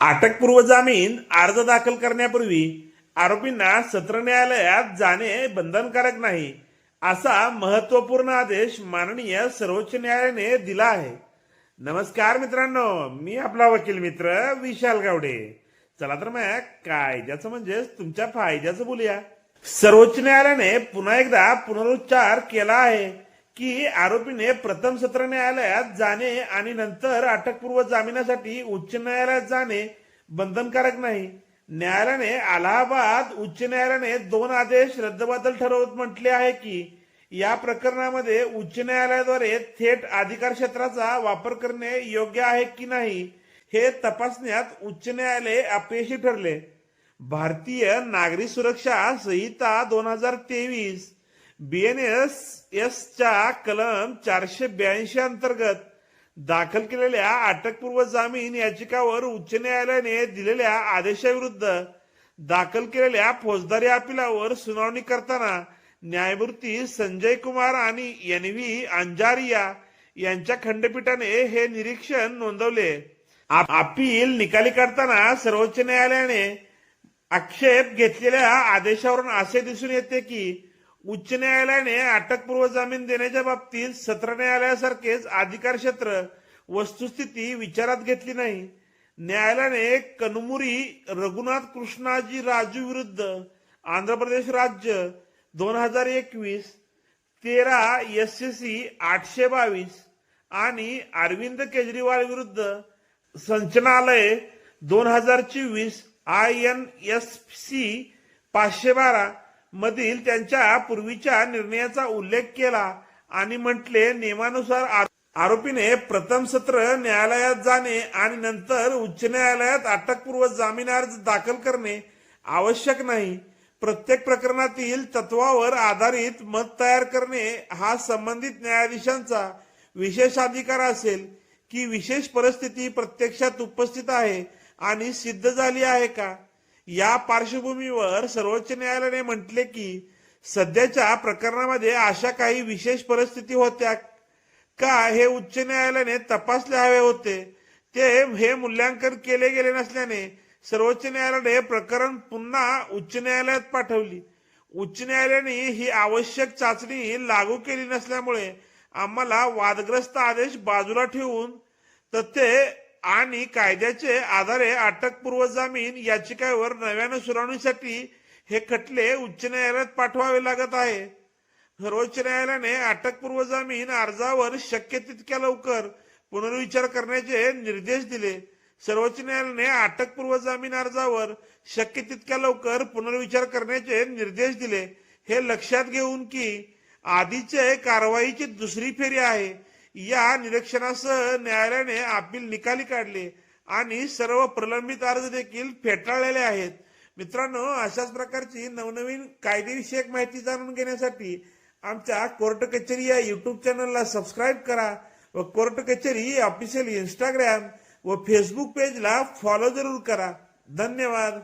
अटकपूर्व जामीन अर्ज दाखल करण्यापूर्वी आरोपींना सत्र न्यायालयात जाणे बंधनकारक नाही असा महत्त्वपूर्ण आदेश माननीय सर्वोच्च न्यायालयाने दिला आहे. नमस्कार मित्रांनो मी आपला वकील मित्र विशाल गावडे. चला तर मग कायद्याचं म्हणजेच तुमच्या फायद्याचं बोलूया. सर्वोच्च न्यायालयाने पुन्हा एकदा पुनरुच्चार केला आहे. की आरोपीने प्रथम सत्र न्यायालयात जाणे आणि नंतर अटकपूर्व जामिनासाठी उच्च न्यायालयात जाणे बंधनकारक नाही. न्यायालयाने अलाहाबाद उच्च न्यायालयाने दोन आदेश रद्दबातल ठरवत म्हटले आहे की या प्रकरणामध्ये उच्च न्यायालयाद्वारे थेट अधिकार क्षेत्राचा वापर करणे योग्य आहे की नाही हे तपासण्यात उच्च न्यायालय अपयशी ठरले. भारतीय नागरी सुरक्षा संहिता दोन हजार तेवीस बीएनएस एसच्या कलम चारशे ब्याऐंशी अंतर्गत दाखल केलेल्या अटकपूर्व जामीन याचिकावर उच्च न्यायालयाने दिलेल्या आदेशाविरुद्ध दाखल केलेल्या फौजदारी अपिलावर सुनावणी करताना न्यायमूर्ती संजय कुमार आणि एन व्ही अंजारिया यांच्या खंडपीठाने हे निरीक्षण नोंदवले. अपील निकाली काढताना सर्वोच्च न्यायालयाने आक्षेप घेतलेल्या आदेशावरून असे दिसून येते की उच्च न्यायालयाने अटकपूर्व जामीन देण्याच्या बाबतीत सत्र न्यायालयासारखेच अधिकार क्षेत्र वस्तुस्थिती विचारात घेतली नाही. न्यायालयाने कनमुरी रघुनाथ कृष्णाजी राजू विरुद्ध आंध्र प्रदेश राज्य दोन हजार एकवीस तेरा एस सी सी आठशे बावीस आणि अरविंद केजरीवाल विरुद्ध संचनालय दोन हजार चोवीस आय एन एस सी पाचशे बारा मधील त्यांच्या पूर्वीच्या निर्णयाचा उल्लेख केला आणि म्हटले नियमानुसार आरोपीने प्रथम सत्र न्यायालयात जाणे आणि नंतर उच्च न्यायालयात अटकपूर्व जामीन अर्ज दाखल करणे आवश्यक नाही. प्रत्येक प्रकरणातील तत्वावर आधारित मत तयार करणे हा संबंधित न्यायाधीशांचा विशेष अधिकार असेल की विशेष परिस्थिती प्रत्यक्षात उपस्थित आहे आणि सिद्ध झाली आहे का? या पार्श्वभूमीवर सर्वोच्च न्यायालयाने म्हटले की सध्याच्या प्रकरणामध्ये अशा काही विशेष परिस्थिती होत्या का हे उच्च न्यायालयाने तपासले हवे होते? ते हे मूल्यांकन केले गेले नसल्याने सर्वोच्च न्यायालयाने प्रकरण पुन्हा उच्च न्यायालयात पाठवली. उच्च न्यायालयाने ही आवश्यक चाचणी लागू केली नसल्यामुळे आम्हाला वादग्रस्त आदेश बाजूला ठेवून ते आणि कायद्याचे आधारे अटकपूर्व जामीन याचिकेवर नव्याने सुनावणीसाठी हे खटले उच्च न्यायालयात पाठवावे लागत आहे. सर्वोच्च न्यायालयाने अटकपूर्व जामीन अर्जावर शक्य तितक्या लवकर पुनर्विचार करण्याचे निर्देश दिले. सर्वोच्च न्यायालयाने अटकपूर्व जामीन अर्जावर शक्य तितक्या लवकर पुनर्विचार करण्याचे निर्देश दिले. हे लक्षात घेऊन की आधीचे कारवाईची दुसरी फेरी आहे. या निरीक्षणासह न्यायालयाने अपील निकाली काढले आणि सर्व प्रलंबित अर्ज देखील फेटाळलेले आहेत. मित्रांनो अशाच प्रकारची नवनवीन कायदेविषयक माहिती जाणून घेण्यासाठी आमच्या कोर्ट कचेरी या युट्यूब चॅनलला सबस्क्राईब करा व कोर्ट कचेरी ऑफिशियल इंस्टाग्राम व फेसबुक पेजला फॉलो जरूर करा. धन्यवाद.